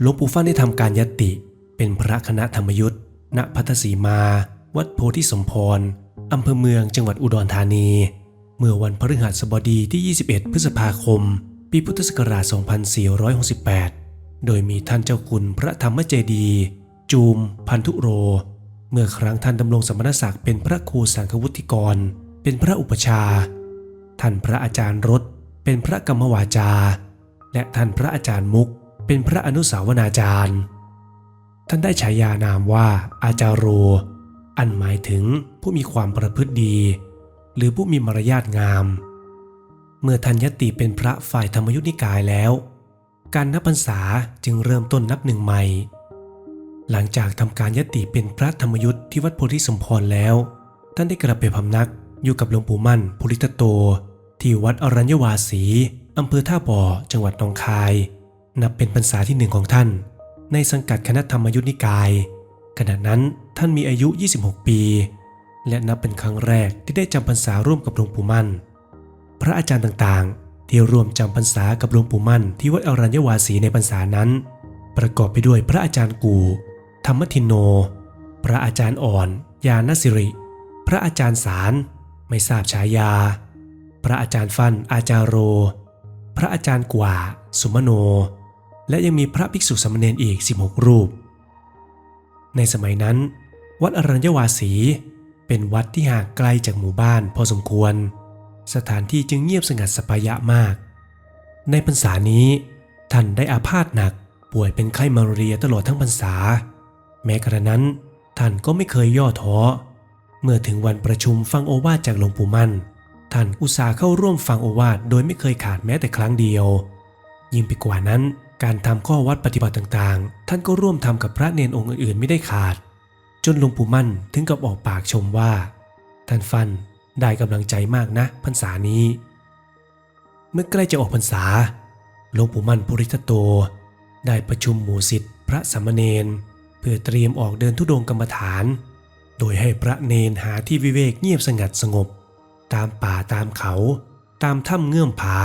หลวงปู่ฟั่นได้ทำการยติ เป็นพระคณะธรรมยุทธ์ณพัทสีมา วัดโพธิสมพรอำเภอเมืองจังหวัดอุดรธานี เมื่อวันพฤหัสบดีที่ 21 พฤษภาคม ปีพุทธศักราช 2468 โดยมีท่านเจ้าคุณพระธรรมเจดีย์จูม พันธุโร เมื่อครั้งท่านดำรงสมณศักดิ์เป็นพระครูสังฆวุฒิกร เป็นพระอุปชา ท่านพระอาจารย์รถ เป็นพระกรรมวาจา และท่านพระอาจารย์มุก เป็นพระอนุสาวนาจารย์ ท่านได้ฉายานามว่าอาจารโร อันหมายถึงผู้มีความประพฤติดี หรือผู้มีมารยาทงาม เมื่อท่านยติเป็นพระฝ่ายธรรมยุทธนิกายแล้ว การนับพรรษาจึงเริ่มต้นนับหนึ่งใหม่ หลังจากทำการยติเป็นพระธรรมยุทธที่วัดโพธิสมพรแล้ว ท่านได้กลับไปพำนักอยู่กับหลวงปู่มั่นภูริตโต ที่วัดอรัญญวาสีอำเภอท่าบ่อ จังหวัดหนองคาย นับเป็นพรรษาที่หนึ่งของท่าน ในสังกัดคณะธรรมยุทธนิกาย ขณะนั้นท่านมีอายุ 26 ปี และนับเป็นครั้งแรกที่ได้จำพรรษาร่วมกับหลวงปู่มั่น พระอาจารย์ต่างๆ ที่ร่วมจำพรรษากับหลวงปู่มั่น ที่วัดอรัญญวาสีในพรรษานั้น ประกอบไปด้วยพระอาจารย์กู่ธรรมทินโน พระอาจารย์อ่อน ยานสิริ พระอาจารย์สารไม่ทราบฉายา พระอาจารย์ฟันอาจารโร พระอาจารย์กว่า สุมโน และยังมีพระภิกษุสมณรอีก 16 รูป ในสมัยนั้น วัดอรัญญวาสี เป็นวัดที่ห่างไกลจากหมู่บ้านพอสมควร สถานที่จึงเงียบสงัดสปายะมาก ในพรรษานี้ ท่านได้อาพาธหนักป่วยเป็นไข้มาเรียตลอดทั้งพรรษา แม้กระนั้น ท่านก็ไม่เคยย่อท้อเมื่อถึงวันประชุมฟังโอวาทจากหลวงปู่มั่น ท่านอุตส่าห์เข้าร่วมฟังโอวาทโดยไม่เคยขาดแม้แต่ครั้งเดียว ยิ่งไปกว่านั้น การทำข้อวัดปฏิบัติต่างๆ ท่านก็ร่วมทำกับพระเนนองค์อื่นๆไม่ได้ขาด จนหลวงปู่มั่นถึงกับออกปากชมว่า ท่านฟันได้กำลังใจมากนะพรรษานี้ เมื่อใกล้จะออกพรรษาหลวงปู่มั่นปุริตโต ได้ประชุมหมู่สิทธิพระสามเณรเพื่อเตรียมออกเดินทุดงค์กรรมฐาน โดยให้พระเนนหาที่วิเวกเงียบสงัดสงบ ตามป่าตามเขา ตามถ้ำเงื่อมผา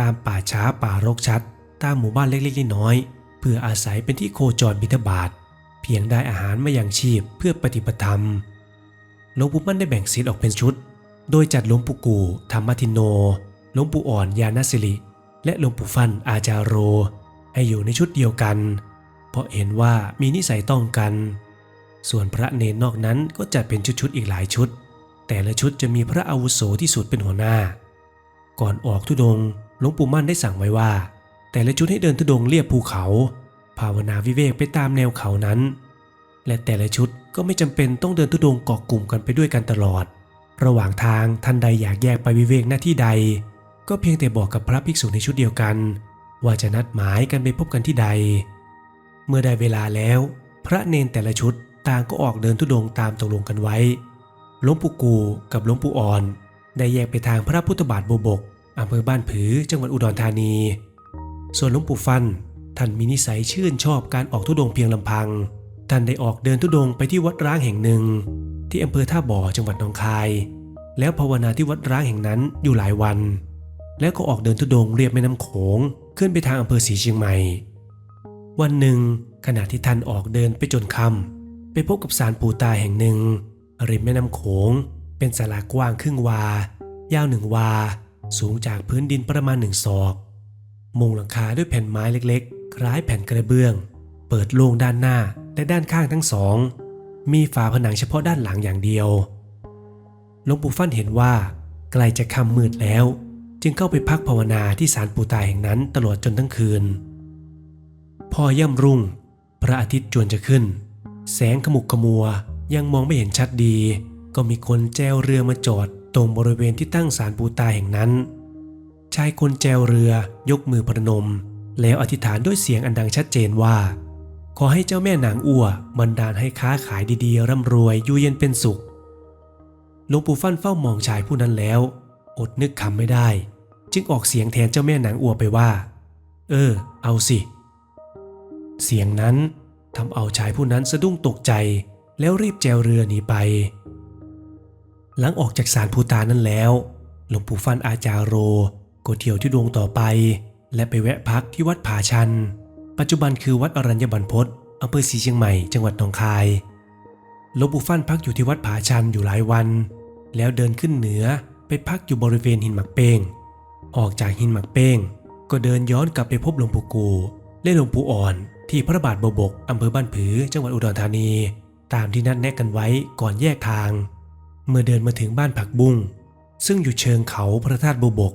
ตามป่าช้าป่ารกชัด ตามหมู่บ้านเล็กๆน้อยๆเพื่ออาศัยเป็นที่โคจรบิณฑบาตเพียงได้อาหารมาอย่างชีพเพื่อปฏิบัติธรรมหลวงปู่มั่นได้แบ่งศีลออกเป็นชุด โดยจัดหลวงปู่กู่ธรรมทินโนหลวงปู่อ่อนยานสิริ และหลวงปู่ฟันอาจารโร ให้อยู่ในชุดเดียวกัน เพราะเห็นว่ามีนิสัยต้องกัน ส่วนพระเนนนอกนั้นก็จัดเป็นชุดๆอีกหลายชุด แต่ละชุดจะมีพระอาวุโสที่สุดเป็นหัวหน้า ก่อนออกทุดงหลวงปู่มั่นได้สั่งไว้ว่า แต่ละชุดให้เดินทุดงเลียบภูเขา ภาวนาวิเวกไปตามแนวเขานั้น และแต่ละชุดก็ไม่จำเป็นต้องเดินทุดงเกาะกลุ่มกันไปด้วยกันตลอด ระหว่างทางท่านใดอยากแยกไปวิเวกหน้าที่ใด ก็เพียงแต่บอกกับพระภิกษุในชุดเดียวกัน ว่าจะนัดหมายกันไปพบกันที่ใด เมื่อได้เวลาแล้ว พระเนนแต่ละชุดต่างก็ออกเดินทุดงตามตกลงกันไว้หลวงปู่กูกับหลวงปู่อ่อน ได้แยกไปทางพระพุทธบาทโบบกอำเภอบ้านผือจังหวัดอุดรธานี ส่วนหลวงปู่ฟัน ท่านมีนิสัยชื่นชอบการออกทุดงเพียงลำพัง ท่านได้ออกเดินทุดงไปที่วัดร้างแห่งหนึ่ง ที่อำเภอท่าบ่อจังหวัดหนองคาย แล้วภาวนาที่วัดร้างแห่งนั้นอยู่หลายวัน แล้วก็ออกเดินทุดงเรียบแม่น้ำโขงขึ้นไปทางอำเภอศรีเชียงใหม่ วันหนึ่ง ขณะที่ท่านออกเดินไปจนค่ำไปพบกับศาลปู่ตาแห่งหนึ่งริมแม่น้ำโขง เป็นศาลากว้างครึ่งวา ยาวหนึ่งวา สูงจากพื้นดินประมาณหนึ่งศอก มุงหลังคาด้วยแผ่นไม้เล็กๆ คล้ายแผ่นกระเบื้อง เปิดโล่งด้านหน้าและด้านข้างทั้งสอง มีฝาผนังเฉพาะด้านหลังอย่างเดียวหลวงปู่ฟั่นเห็นว่าใกล้จะค่ำมืดแล้ว จึงเข้าไปพักภาวนาที่ศาลปู่ตาแห่งนั้นตลอดจนทั้งคืน พอย่ำรุ่ง พระอาทิตย์จวนจะขึ้น แสงขมุกขมัวยังมองไม่เห็นชัดดี ก็มีคนแจวเรือมาจอดตรงบริเวณที่ตั้งศาลปู่ตาแห่งนั้น ชายคนแจวเรือยกมือประนม แล้วอธิษฐานด้วยเสียงอันดังชัดเจนว่า ขอให้เจ้าแม่นางอัวบันดาลให้ค้าขายดีๆ ร่ำรวยอยู่เย็นเป็นสุขหลวงปู่ฟั่นเฝ้ามองชายผู้นั้นแล้ว อดนึกคำไม่ได้ จึงออกเสียงแทนเจ้าแม่นางอัวไปว่า เออ เอาสิ เสียงนั้นทำเอาชายผู้นั้นสะดุ้งตกใจ แล้วรีบแจวเรือหนีไป หลังออกจากศาลภูตานั้นแล้วหลวงปู่ฟันอาจารโร ก็เที่ยวที่ดวงต่อไป และไปแวะพักที่วัดผาชัน ปัจจุบันคือวัดอรัญญบันพศอำเภอศรีเชียงใหม่จังหวัดหนองคายหลวงปู่ฟั่นพักอยู่ที่วัดผาชันอยู่หลายวัน แล้วเดินขึ้นเหนือไปพักอยู่บริเวณหินหมักเป้ง ออกจากหินหมักเป้ง ก็เดินย้อนกลับไปพบหลวงปู่กูและหลวงปู่อ่อน ที่พระบาทบบกอำเภอบ้านผือ จังหวัดอุดรธานี ตามที่นัดแนะกันไว้ก่อนแยกทาง เมื่อเดินมาถึงบ้านผักบุ้งซึ่งอยู่เชิงเขาพระธาตุบบก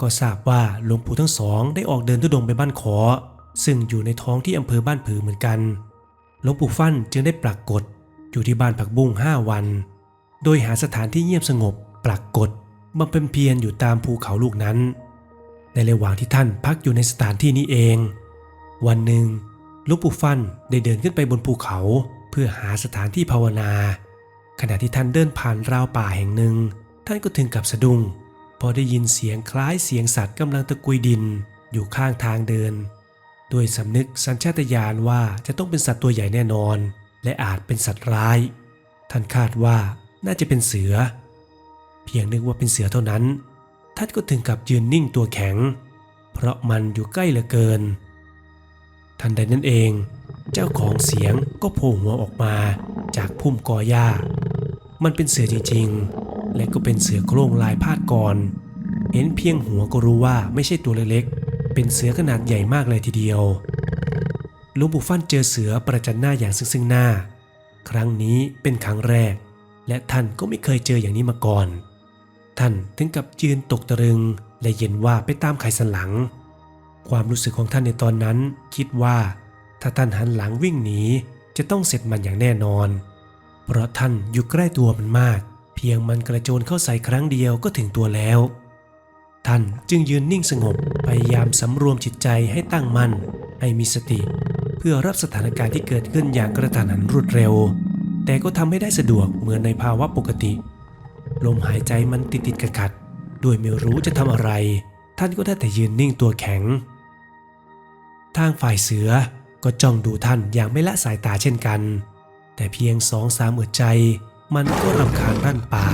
ก็ทราบว่าหลวงปู่ทั้งสองได้ออกเดินทุดงไปบ้านขอ ซึ่งอยู่ในท้องที่อำเภอบ้านผือเหมือนกัน หลวงปู่ฟั่นจึงได้ปรากฏอยู่ที่บ้านผักบุ้งห้าวัน โดยหาสถานที่เงียบสงบปรากฏบำเพ็ญเพียรอยู่ตามภูเขาลูกนั้น ในระหว่างที่ท่านพักอยู่ในสถานที่นี้เอง วันหนึ่งหลวงปู่ฟั่นได้เดินขึ้นไปบนภูเขาเพื่อหาสถานที่ภาวนา ขณะที่ท่านเดินผ่านราวป่าแห่งหนึ่ง ท่านก็ถึงกับสะดุ้ง อได้ยินเสียงคล้ายเสียงสัตว์กำลังตะกุยดินอยู่ข้างทางเดิน ด้วยสำนึกสัญชาตญาณว่าจะต้องเป็นสัตว์ตัวใหญ่แน่นอน และอาจเป็นสัตว์ร้าย ท่านคาดว่าน่าจะเป็นเสือ เพียงนึกว่าเป็นเสือเท่านั้น ท่านก็ถึงกับยืนนิ่งตัวแข็ง เพราะมันอยู่ใกล้เหลือเกิน ทันใดนั้นเอง เจ้าของเสียงก็โผล่หัวออกมาจากพุ่มกอหญ้า มันเป็นเสือจริงๆ และก็เป็นเสือโครงลายพาดก่อนเห็นเพียงหัวก็รู้ว่าไม่ใช่ตัวเล็กๆ เป็นเสือขนาดใหญ่มากเลยทีเดียวหลวงปู่ฟั่นเจอเสือประจันหน้าอย่างซึ่งซึ่งหน้า ครั้งนี้เป็นครั้งแรก และท่านก็ไม่เคยเจออย่างนี้มาก่อน ท่านถึงกับยืนตกตะลึงและเย็นว่าไปตามไขสันหลัง ความรู้สึกของท่านในตอนนั้น คิดว่าถ้าท่านหันหลังวิ่งหนีจะต้องเสร็จมันอย่างแน่นอน เพราะท่านอยู่ใกล้ตัวมันมาก เพียงมันกระโจนเข้าใส่ครั้งเดียวก็ถึงตัวแล้ว ท่านจึงยืนนิ่งสงบพยายามสำรวมจิตใจให้ตั้งมั่นให้มีสติ เพื่อรับสถานการณ์ที่เกิดขึ้นอย่างกระทันหันรวดเร็ว แต่ก็ทำไม่ได้สะดวกเหมือนในภาวะปกติ ลมหายใจมันติดติดขัดขัดๆโดยไม่รู้จะทำอะไร ท่านก็ได้แต่ยืนนิ่งตัวแข็ง ทางฝ่ายเสือก็จ้องดูท่านอย่างไม่ละสายตาเช่นกัน แต่เพียงสองสามอึดใจ มันก็รำคาญรั่นป่า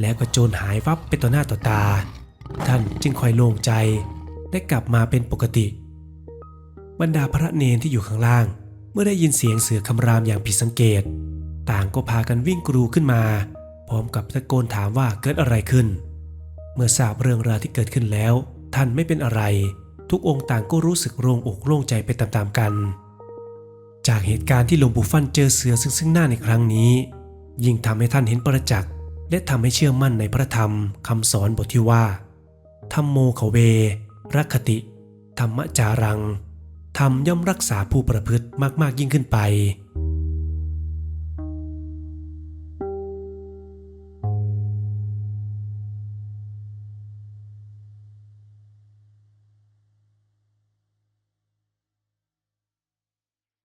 แล้วก็โจรหายวับไปต่อหน้าต่อตา ท่านจึงคอยโล่งใจได้กลับมาเป็นปกติ บรรดาพระเนนที่อยู่ข้างล่าง เมื่อได้ยินเสียงเสือคำรามอย่างผิดสังเกต ต่างก็พากันวิ่งกรูขึ้นมา พร้อมกับตะโกนถามว่าเกิดอะไรขึ้น เมื่อทราบเรื่องราวที่เกิดขึ้นแล้ว ท่านไม่เป็นอะไร ทุกองค์ต่างก็รู้สึกโล่งอกโล่งใจไปตามๆกัน จากเหตุการณ์ที่หลวงปู่ฟั่นเจอเสือซึ่งซึ่งหน้าในครั้งนี้ ยิ่งทำให้ท่านเห็นประจักษ์และทำให้เชื่อมั่นในพระธรรมคำสอนบทที่ว่าธรรมโมขเวรักติ ธรรมจารัง ธรรมย่อมรักษาผู้ประพฤติมากๆยิ่งขึ้นไป